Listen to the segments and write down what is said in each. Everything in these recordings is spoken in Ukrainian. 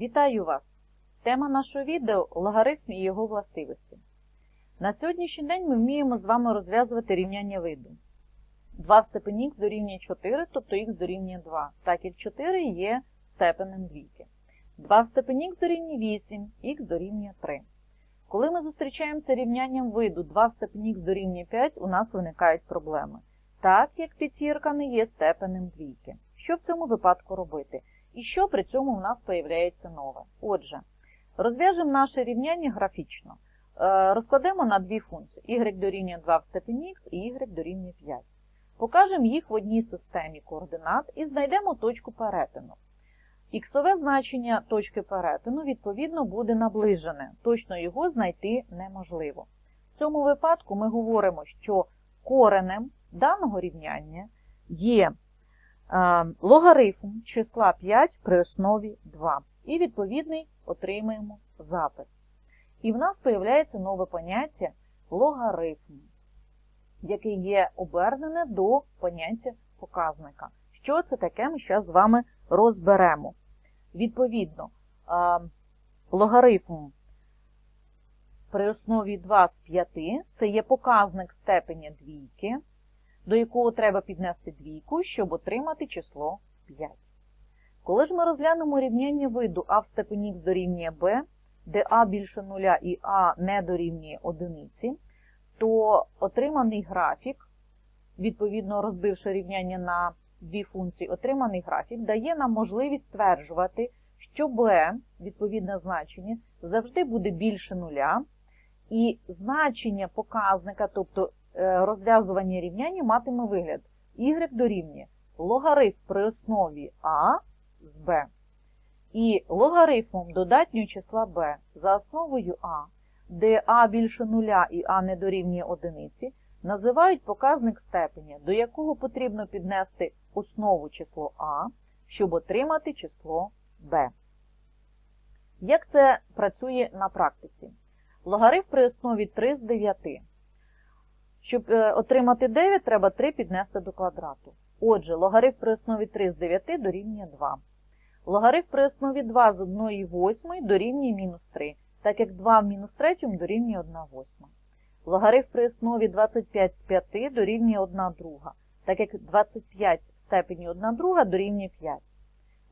Вітаю вас! Тема нашого відео логарифм і його властивості. На сьогоднішній день ми вміємо з вами розв'язувати рівняння виду. 2 в степені х дорівнює 4, тобто х дорівнює 2, так як 4 є степенем двійки. 2 в степені х дорівнює 8, х дорівнює 3. Коли ми зустрічаємося рівнянням виду 2 в степені х дорівнює 5, у нас виникають проблеми. Так як п'ятірка не є степенем двійки. Що в цьому випадку робити? І що при цьому у нас появляється нове? Отже, розв'яжемо наше рівняння графічно. Розкладемо на дві функції y дорівнює 2 в степені х і y дорівнює 5. Покажемо їх в одній системі координат і знайдемо точку перетину. Іксове значення точки перетину, відповідно, буде наближене. Точно його знайти неможливо. В цьому випадку ми говоримо, що коренем даного рівняння є логарифм числа 5 при основі 2. І відповідний отримаємо запис. І в нас появляється нове поняття логарифм, яке є обернене до поняття показника. Що це таке, ми зараз з вами розберемо. Відповідно, е, логарифм при основі 2 з 5 це є показник степеня двійки, до якого треба піднести двійку, щоб отримати число 5. Коли ж ми розглянемо рівняння виду а в степені х дорівнює b, де а більше нуля і а не дорівнює одиниці, то отриманий графік, відповідно розбивши рівняння на дві функції, отриманий графік дає нам можливість стверджувати, що b, відповідне значення, завжди буде більше нуля, і значення показника, тобто розв'язування рівняння, матиме вигляд y дорівнює логарифм при основі а з b і логарифмом додатнього числа b за основою а, де а більше нуля і а не дорівнює одиниці, називають показник степеня, до якого потрібно піднести основу число а, щоб отримати число b. Як це працює на практиці? Логарифм при основі 3 з 9. Щоб е, отримати 9, треба 3 піднести до квадрату. Отже, логарифм при основі 3 з 9 дорівнює 2. Логарифм при основі 2 з 1 восьмої дорівнює мінус 3, так як 2 в мінус 3 дорівнює 1 восьма. Логарифм при основі 25 з 5 дорівнює 1 друга, так як 25 в степені 1 друга дорівнює 5.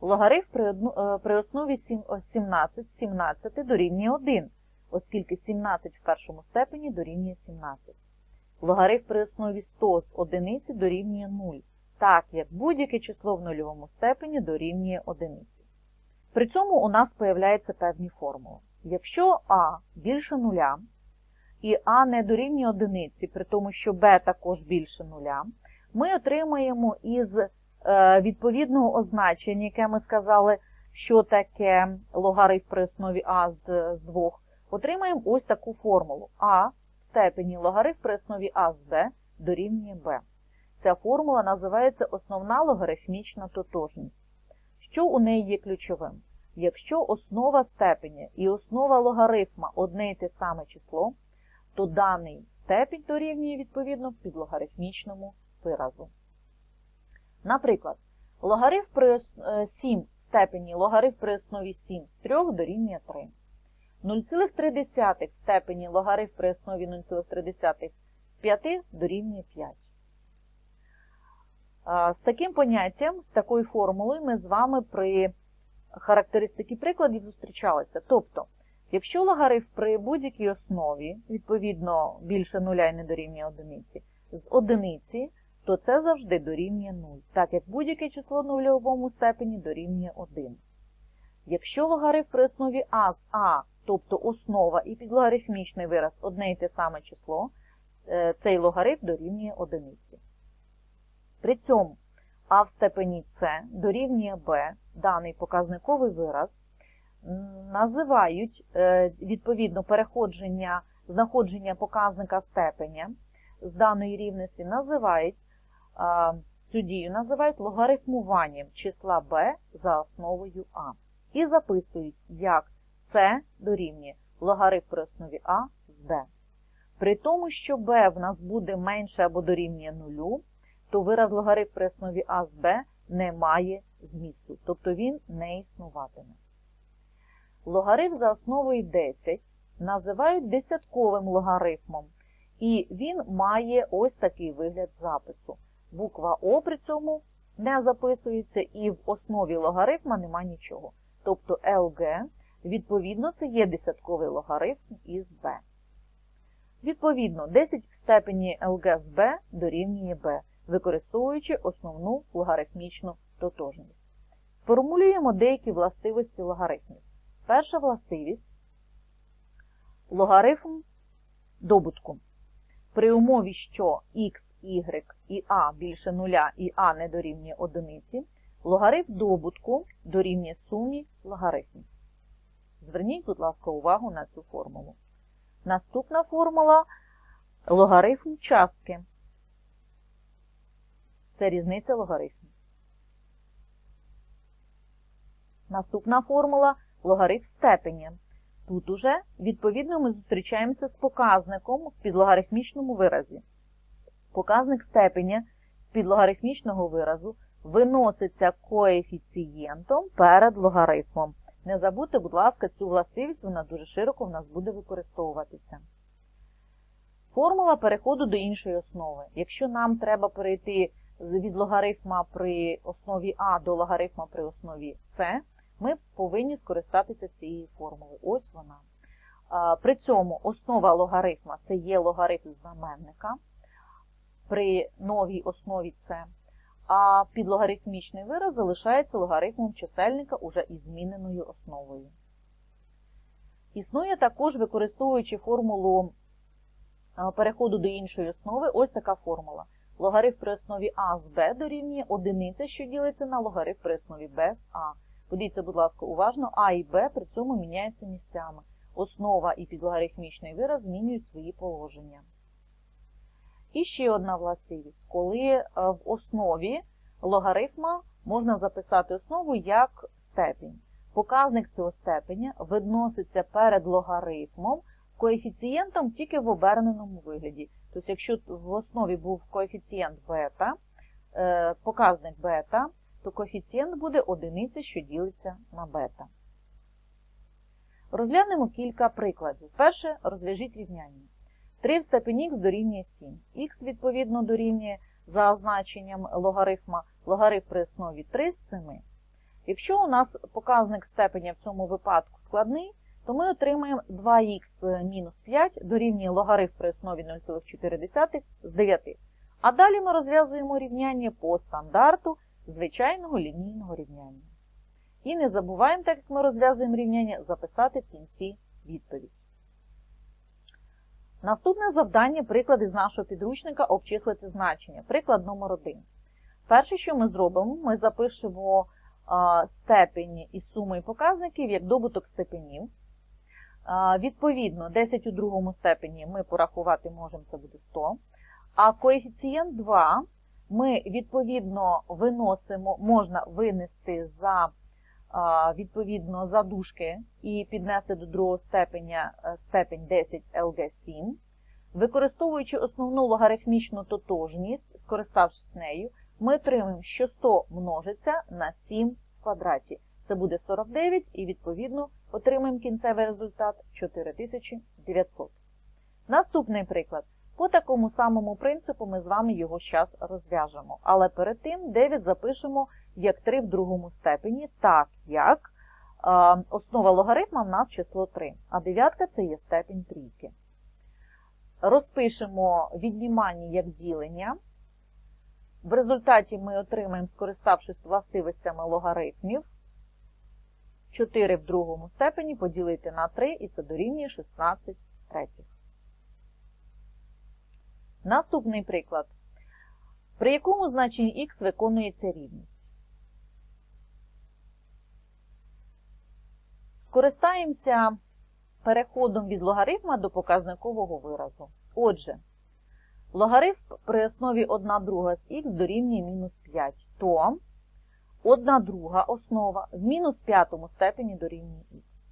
Логарифм при, е, при основі 7, 17 з 17 дорівнює 1, оскільки 17 в першому степені дорівнює 17. Логарифм при основі 100 з 1 дорівнює 0 так як будь-яке число в нульовому степені дорівнює одиниці. При цьому у нас появляються певні формули. Якщо А більше нуля, і А не дорівнює одиниці, при тому, що Б також більше нуля, ми отримаємо із е, відповідного означення, яке ми сказали, що таке логарифм при основі А з 2, отримаємо ось таку формулу. А степені логарифм при основі А з Б дорівнює Б. Ця формула називається основна логарифмічна тотожність. Що у неї є ключовим? Якщо основа степеня і основа логарифма одне і те саме число, то даний степінь дорівнює відповідно підлогарифмічному виразу. Наприклад, логарифм при 7 степені логарифм при основі 7 з 3 дорівнює 3. 0,3 в степені логарифм при основі 0,3 з 5 дорівнює 5. З таким поняттям, з такою формулою ми з вами при характеристиці прикладів зустрічалися. Тобто, якщо логарифм при будь-якій основі, відповідно, більше нуля і не дорівнює одиниці, з одиниці, то це завжди дорівнює 0, так як будь-яке число в нульовому степені дорівнює 1. Якщо логарифм при основі А з А, тобто основа і підлогарифмічний вираз одне і те саме число, е, цей логарифм дорівнює одиниці. При цьому А в степені С дорівнює Б, даний показниковий вираз, називають е, відповідно переходження, знаходження показника степеня з даної рівності, називають цю дію називають логарифмуванням числа b за основою А. І записують, як С дорівнює логарифм при основі А з Б. При тому, що b в нас буде менше або дорівнює нулю, то вираз логарифм при основі А з Б не має змісту, тобто він не існуватиме. Логарифм за основою 10 називають десятковим логарифмом, і він має ось такий вигляд запису. Буква О при цьому не записується, і в основі логарифма нема нічого. Тобто LG, відповідно, це є десятковий логарифм із b. Відповідно, 10 в степені LG з b дорівнює b, використовуючи основну логарифмічну тотожність. Сформулюємо деякі властивості логарифмів. Перша властивість логарифм добутку. При умові, що x, y і a більше нуля і a не дорівнює одиниці, логарифм добутку дорівнює сумі логарифмів. Зверніть, будь ласка, увагу на цю формулу. Наступна формула логарифм частки. Це різниця логарифмів. Наступна формула логарифм степені. Тут уже, відповідно, ми зустрічаємося з показником в підлогарифмічному виразі. Показник степеня з підлогарифмічного виразу виноситься коефіцієнтом перед логарифмом. Не забудьте, будь ласка, цю властивість, вона дуже широко в нас буде використовуватися. Формула переходу до іншої основи. Якщо нам треба перейти від логарифма при основі А до логарифма при основі С, ми повинні скористатися цією формулою. Ось вона. При цьому основа логарифма це є логарифм знаменника при новій основі С, а підлогарифмічний вираз залишається логарифмом чисельника уже із зміненою основою. Існує також, використовуючи формулу переходу до іншої основи, ось така формула. Логарифм при основі А з Б дорівнює одиниця, що ділиться на логарифм при основі Б з А. Подивіться, будь ласка, уважно, А і Б при цьому міняються місцями. Основа і підлогарифмічний вираз змінюють свої положення. І ще одна властивість, коли е, в основі логарифма можна записати основу як степінь. Показник цього степеня відноситься перед логарифмом коефіцієнтом тільки в оберненому вигляді. Тобто, якщо в основі був коефіцієнт бета, е, показник бета, то коефіцієнт буде одиниця, що ділиться на бета. Розглянемо кілька прикладів. Перше, розв'яжіть рівняння. 3 в степені х дорівнює 7. Х, відповідно, дорівнює за означенням логарифма логарифм при основі 3 з 7. Якщо у нас показник степеня в цьому випадку складний, то ми отримаємо 2х мінус 5 дорівнює логарифм при основі 0,4 з 9. А далі ми розв'язуємо рівняння по стандарту звичайного лінійного рівняння. І не забуваємо, так як ми розв'язуємо рівняння, записати в кінці відповідь. Наступне завдання приклади з нашого підручника обчислити значення. Приклад номер 1 Перше, що ми зробимо, ми запишемо степені і суми показників як добуток степенів. Відповідно, 10 у другому степені ми порахувати можемо, це буде 100. А коефіцієнт 2 ми, відповідно, виносимо, можна винести за відповідно задушки і піднести до другого степеня е, степень 10 LG7. Використовуючи основну логарифмічну тотожність, скориставшись нею, ми отримаємо, що 100 множиться на 7 в квадраті. Це буде 49 і, відповідно, отримаємо кінцевий результат 4900. Наступний приклад. По такому самому принципу ми з вами його зараз розв'яжемо. Але перед тим 9 запишемо як 3 в другому степені, так як е, основа логарифма в нас число 3, а дев'ятка це є степень трійки. Розпишемо віднімання як ділення. В результаті ми отримаємо, скориставшись властивостями логарифмів, 4 в другому степені поділити на 3, і це дорівнює 16 третіх. Наступний приклад. При якому значенні х виконується рівність? Скористаємося переходом від логарифма до показникового виразу. Отже, логарифм при основі 1 друга з х дорівнює мінус 5, то 1 друга основа в мінус п'ятому степені дорівнює х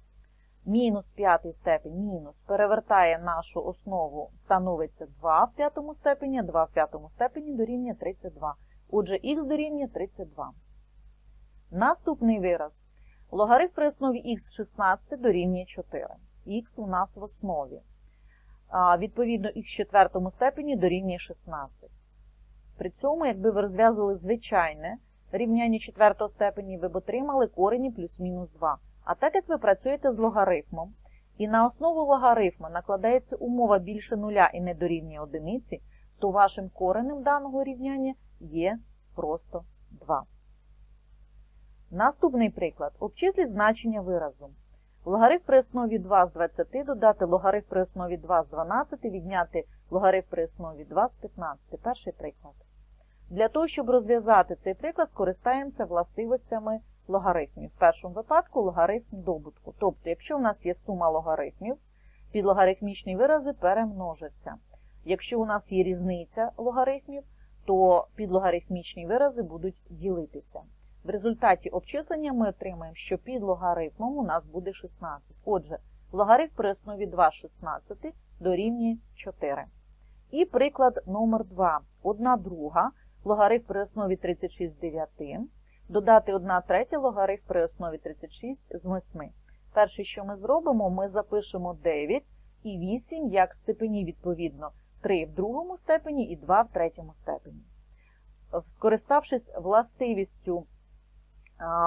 мінус п'ятий степень мінус перевертає нашу основу, становиться 2 в п'ятому степені, 2 в п'ятому степені дорівнює 32. Отже, х дорівнює 32. Наступний вираз. Логарифм при основі х 16 дорівнює 4. Х у нас в основі. Відповідно, х в четвертому степені дорівнює 16. При цьому, якби ви розв'язували звичайне рівняння четвертого степені, ви б отримали корені плюс-мінус 2. А так як ви працюєте з логарифмом, і на основу логарифма накладається умова більше нуля і не дорівнює одиниці, то вашим коренем даного рівняння є просто 2. Наступний приклад. Обчисліть значення виразу. Логарифм при основі 2 з 20 додати логарифм при основі 2 з 12, відняти логарифм при основі 2 з 15. Перший приклад. Для того, щоб розв'язати цей приклад, скористаємося властивостями логарифмів. В першому випадку логарифм добутку. Тобто, якщо в нас є сума логарифмів, підлогарифмічні вирази перемножаться. Якщо у нас є різниця логарифмів, то підлогарифмічні вирази будуть ділитися. В результаті обчислення ми отримаємо, що під логарифмом у нас буде 16. Отже, логарифм при основі 2 16 дорівнює 4. І приклад номер 2. 1 друга логарифм при основі 36 з 9. Додати 1 третя логарифм при основі 36 з 8. Перше, що ми зробимо, ми запишемо 9 і 8 як степені відповідно 3 в другому степені і 2 в третьому степені. Скориставшись властивістю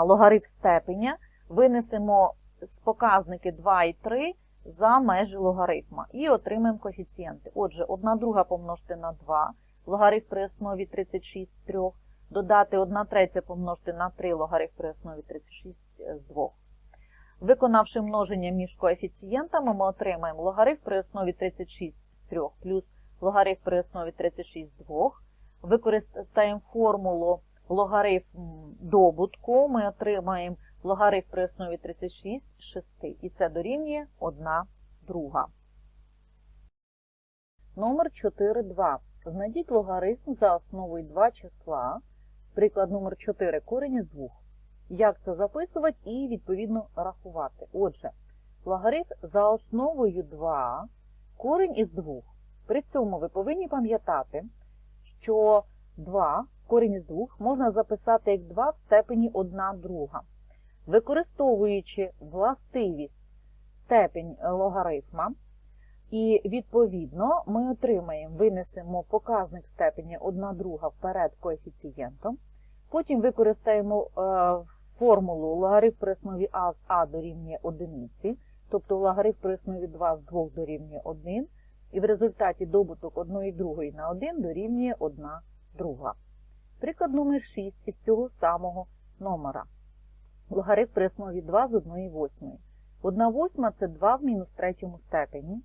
логарифм степеня, винесемо з показники 2 і 3 за межі логарифма і отримаємо коефіцієнти. Отже, 1 друга помножити на 2, логарифм при основі 36 з 3, додати 1 третя помножити на 3 логарифм при основі 36 з 2. Виконавши множення між коефіцієнтами, ми отримаємо логарифм при основі 36 з 3 плюс логарифм при основі 36 з 2. Використаємо формулу логарифм добутку, ми отримаємо логарифм при основі 36 6. І це дорівнює 1 друга. Номер 4,2. Знайдіть логарифм за основою 2 числа. Приклад номер 4 корінь із 2. Як це записувати і, відповідно, рахувати? Отже, логарифм за основою 2 корінь із 2. При цьому ви повинні пам'ятати, що 2 корінь із 2 можна записати як 2 в степені 1 друга. Використовуючи властивість степень логарифма, і, відповідно, ми отримаємо, винесемо показник степені 1 друга вперед коефіцієнтом, потім використаємо е, формулу логарифм при основі А з А дорівнює 1, тобто логарифм при основі 2 з 2 дорівнює 1, і в результаті добуток 1 і 2 на 1 дорівнює 1 друга. Приклад номер 6 із цього самого номера. Логарифм при основі 2 з 1 восьмої. 1 восьма – це 2 в мінус третьому степені.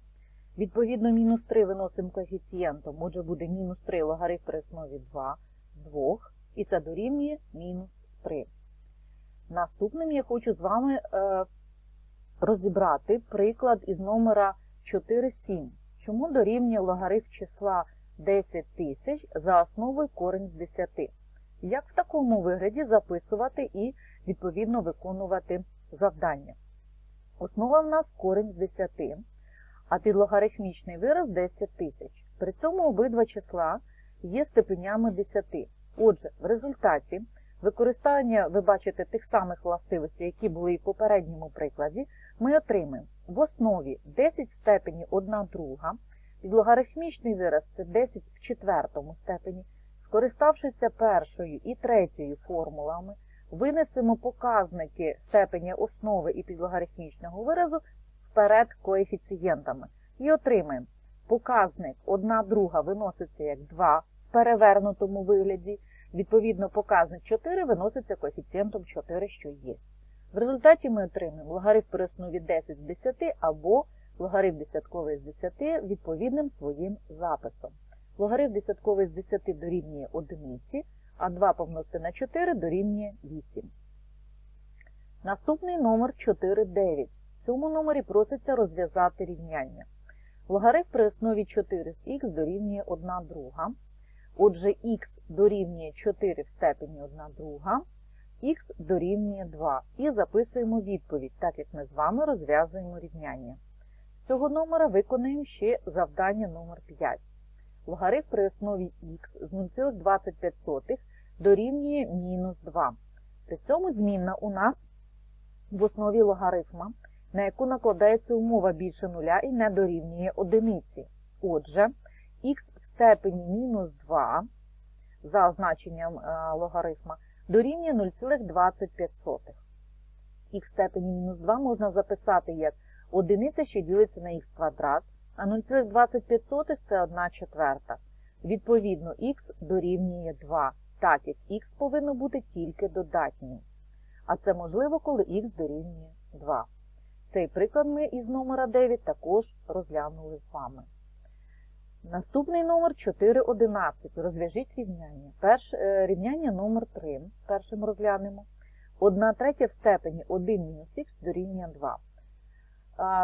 Відповідно, мінус 3 виносимо коефіцієнтом, отже, буде мінус 3 логарифм при основі 2 з 2, і це дорівнює мінус 3. Наступним я хочу з вами е, розібрати приклад із номера 4,7. Чому дорівнює логарифм числа 10 тисяч за основою корень з 10. Як в такому вигляді записувати і, відповідно, виконувати завдання? Основа в нас корень з 10, а підлогарифмічний вираз 10 тисяч. При цьому обидва числа є степенями 10. Отже, в результаті використання, ви бачите, тих самих властивостей, які були і в попередньому прикладі, ми отримаємо в основі 10 в степені 1 друга, Підлогарифмічний вираз це 10 в четвертому степені. Скориставшися першою і третьою формулами, винесемо показники степеня основи і підлогарифмічного виразу вперед коефіцієнтами. І отримаємо показник 1 друга виноситься як 2 в перевернутому вигляді. Відповідно, показник 4 виноситься коефіцієнтом 4, що є. В результаті ми отримаємо логарифм при основі 10 з 10 або логарифм десятковий з 10 відповідним своїм записом. Логарифм десятковий з 10 дорівнює 1, а 2 помножити на 4 дорівнює 8. Наступний номер 4,9. В цьому номері проситься розв'язати рівняння. Логарифм при основі 4 з х дорівнює 1 друга. Отже, х дорівнює 4 в степені 1 друга, х дорівнює 2. І записуємо відповідь, так як ми з вами розв'язуємо рівняння. Цього номера виконаємо ще завдання номер 5. Логарифм при основі х з 0,25 дорівнює мінус 2. При цьому змінна у нас в основі логарифма, на яку накладається умова більше нуля і не дорівнює одиниці. Отже, х в степені мінус 2 за значенням е, логарифма дорівнює 0,25. Х в степені мінус 2 можна записати як одиниця, що ділиться на х квадрат, а 0,25 це 1 четверта. Відповідно, х дорівнює 2, так як х повинно бути тільки додатнім. А це можливо, коли х дорівнює 2. Цей приклад ми із номера 9 також розглянули з вами. Наступний номер 4.11. Розв'яжіть рівняння. Перш, е, рівняння номер 3. Першим розглянемо. 1 третя в степені 1 мінус х дорівнює 2.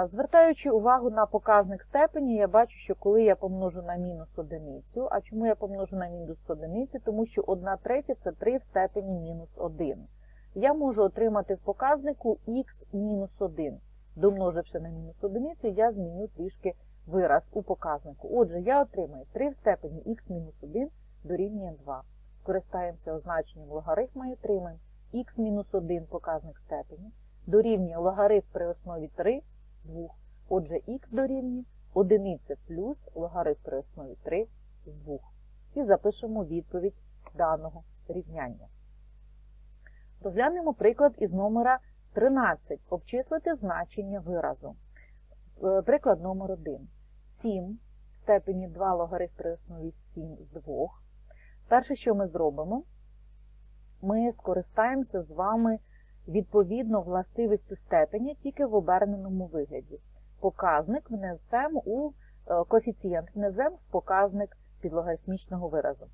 Звертаючи увагу на показник степені, я бачу, що коли я помножу на мінус одиницю, а чому я помножу на мінус одиницю? Тому що 1 третя – це 3 в степені мінус 1. Я можу отримати в показнику х мінус 1. Домноживши на мінус одиницю, я зміню трішки вираз у показнику. Отже, я отримаю 3 в степені х мінус 1 дорівнює 2. Скористаємося означенням логарифма і отримаємо х мінус 1 показник степені дорівнює логарифм при основі 3 2. Отже, х дорівнює 1 плюс логарифм при основі 3 з 2. І запишемо відповідь даного рівняння. Розглянемо приклад із номера 13. Обчислити значення виразу. Е, Приклад номер 1. 7 в степені 2 логарифм при основі 7 з 2. Перше, що ми зробимо, ми скористаємося з вами відповідно властивістю степеня тільки в оберненому вигляді. Показник внесемо у е, коефіцієнт внесемо в показник підлогарифмічного виразу.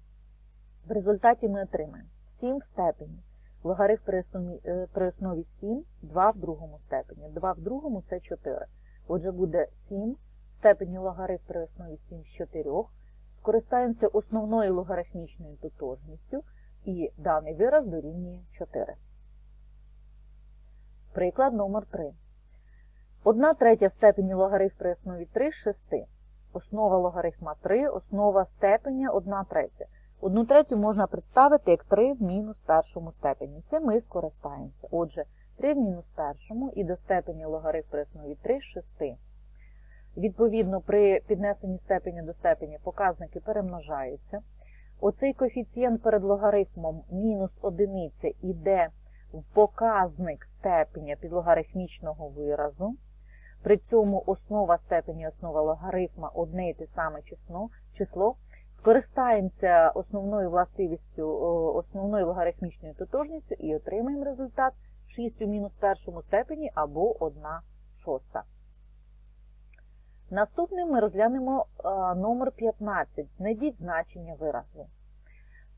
В результаті ми отримаємо 7 в степені. Логарифм при основі, е, при основі 7, 2 в другому степені. 2 в другому це 4. Отже, буде 7 в степені логарифм при основі 7 з 4. Скористаємося основною логарифмічною тотожністю, і даний вираз дорівнює 4. Приклад номер 3. 1 третя в степені логарифм при основі 3 з 6. Основа логарифма 3, основа степеня 1 третя. Одну третю можна представити як 3 в мінус першому степені. Це ми скористаємося. Отже, 3 в мінус першому і до степені логарифм при основі 3 з 6. Відповідно, при піднесенні степеня до степені показники перемножаються. Оцей коефіцієнт перед логарифмом мінус одиниця іде в показник степеня підлогарифмічного виразу. При цьому основа степені основа логарифма одне і те саме число. число. Скористаємося основною властивістю, основною логарифмічною тотожністю і отримаємо результат 6 у мінус першому степені або 1 шоста. Наступним ми розглянемо номер 15. Знайдіть значення виразу.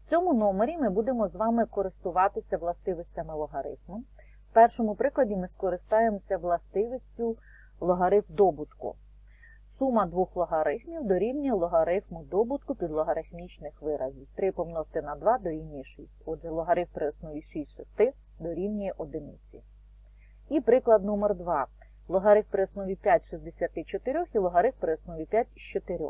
В цьому номері ми будемо з вами користуватися властивостями логарифму. В першому прикладі ми скористаємося властивістю логарифм добутку. Сума двох логарифмів дорівнює логарифму добутку підлогарифмічних виразів. 3 помножити на 2 дорівнює 6. Отже, логарифм при основі 6 6 дорівнює 1. І приклад номер 2. Логарифм при основі 5 64 і логарифм при основі 5 з 4.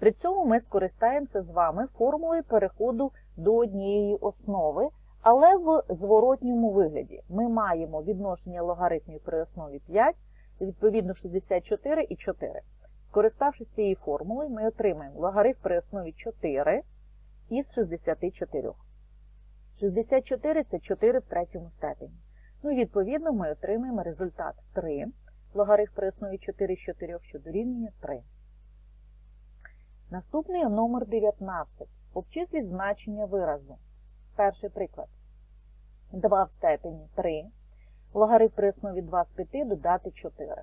При цьому ми скористаємося з вами формулою переходу до однієї основи, але в зворотньому вигляді. Ми маємо відношення логарифмів при основі 5, відповідно 64 і 4. Скориставшись цією формулою, ми отримаємо логарифм при основі 4 із 64. 64 це 4 в третьому степені. Ну відповідно ми отримаємо результат 3. Логарифм при основі 4 з 4, що дорівнює 3. Наступний номер 19. Обчисліть значення виразу. Перший приклад. 2 в степені 3. Логарифм при основі 2 з 5 додати 4.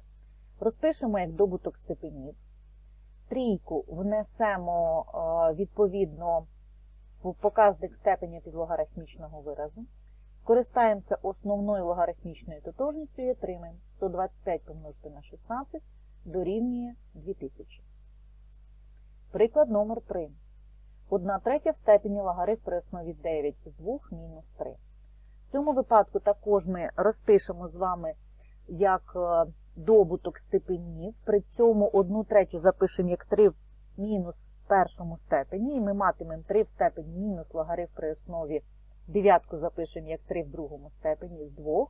Розпишемо як добуток степенів. Трійку внесемо відповідно в показник степеня підлогарифмічного виразу. Скористаємося основною логарифмічною тотожністю і отримаємо 125 помножити на 16 дорівнює 2000. Приклад номер 3. 1 третя в степені логарифм при основі 9 з 2 мінус 3. В цьому випадку також ми розпишемо з вами як добуток степенів. При цьому 1 третю запишемо як 3 в мінус першому степені, і ми матимемо 3 в степені мінус логарифм при основі 9 запишемо як 3 в другому степені з 2.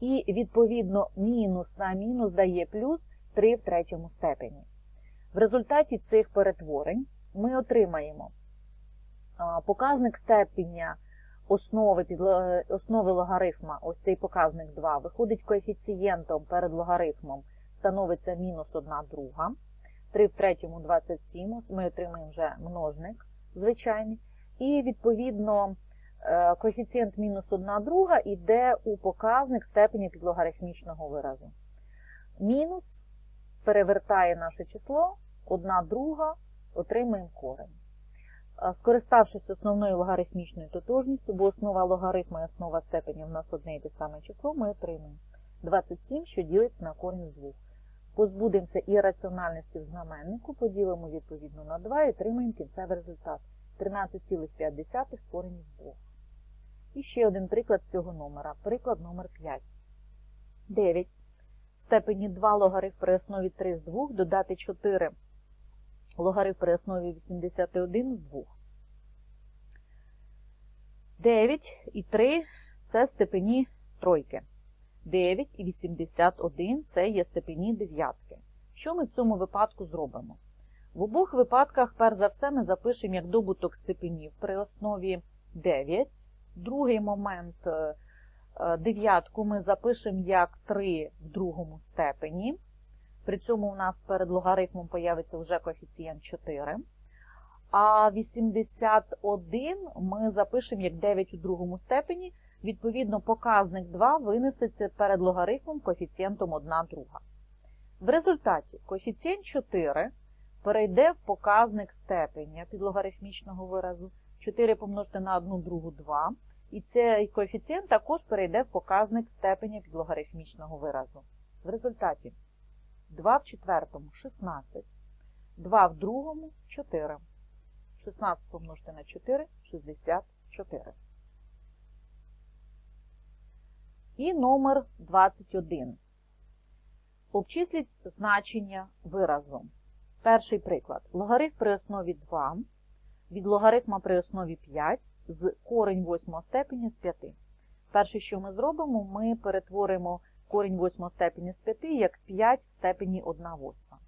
І, відповідно, мінус на мінус дає плюс 3 в третьому степені. В результаті цих перетворень ми отримаємо показник степеня основи, основи логарифма, ось цей показник 2, виходить коефіцієнтом перед логарифмом, становиться мінус 1 друга. 3 в третьому 27, ми отримаємо вже множник звичайний. І, відповідно, е, коефіцієнт мінус 1 друга йде у показник степені підлогарифмічного виразу. Мінус перевертає наше число, 1 друга, отримаємо корень. Скориставшись основною логарифмічною тотожністю, бо основа логарифму і основа степені в нас одне і те саме число, ми отримаємо 27, що ділиться на корінь з 2. Позбудемося ірраціональності в знаменнику, поділимо відповідно на 2 і отримаємо кінцевий результат 13,5 корінь з 2. І ще один приклад цього номера. Приклад номер 5. 9. В степені 2 логарифм при основі 3 з 2 додати 4 логарифм при основі 81 з 2. 9 і 3 це степені тройки. 9 і 81 це є степені дев'ятки. Що ми в цьому випадку зробимо? В обох випадках, перш за все, ми запишемо як добуток степенів при основі 9. Другий момент е, е, дев'ятку ми запишемо як 3 в другому степені. При цьому у нас перед логарифмом появиться вже коефіцієнт 4. А 81 ми запишемо як 9 у другому степені. Відповідно, показник 2 винесеться перед логарифмом коефіцієнтом 1 друга. В результаті коефіцієнт 4 перейде в показник степеня підлогарифмічного виразу. 4 помножити на 1 другу 2. І цей коефіцієнт також перейде в показник степеня підлогарифмічного виразу. В результаті 2 в четвертому 16, 2 в другому 4. 16 помножити на 4 64. І номер 21. Обчисліть значення виразу. Перший приклад. Логарифм при основі 2 від логарифма при основі 5 з корень 8 степені з 5. Перше, що ми зробимо, ми перетворимо корінь 8 степені з 5 як 5 в степені 1 восьма.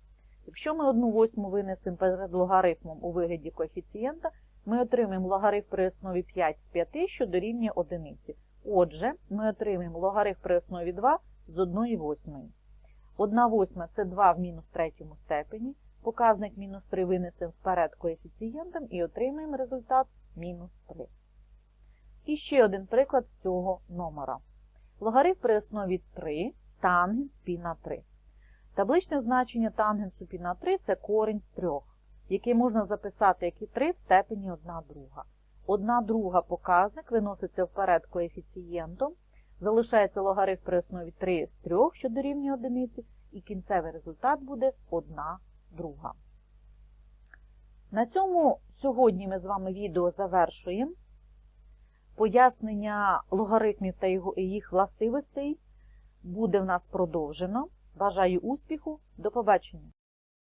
Якщо ми 1 восьму винесемо перед логарифмом у вигляді коефіцієнта, ми отримаємо логарифм при основі 5 з 5, що дорівнює 1. Отже, ми отримаємо логарифм при основі 2 з 1 восьмої. 1 восьма – це 2 в мінус третьому степені. Показник мінус 3 винесемо вперед коефіцієнтом і отримаємо результат мінус 3. І ще один приклад з цього номера. Логарифм при основі 3, тангенс пі на 3. Табличне значення тангенсу пі на 3 – це корінь з 3, який можна записати як і 3 в степені 1 друга. 1 друга показник виноситься вперед коефіцієнтом, залишається логарифм при основі 3 з 3, що дорівнює 1, і кінцевий результат буде 1 друга. На цьому сьогодні ми з вами відео завершуємо. Пояснення логаритмів та їх властивостей буде в нас продовжено. Бажаю успіху. До побачення!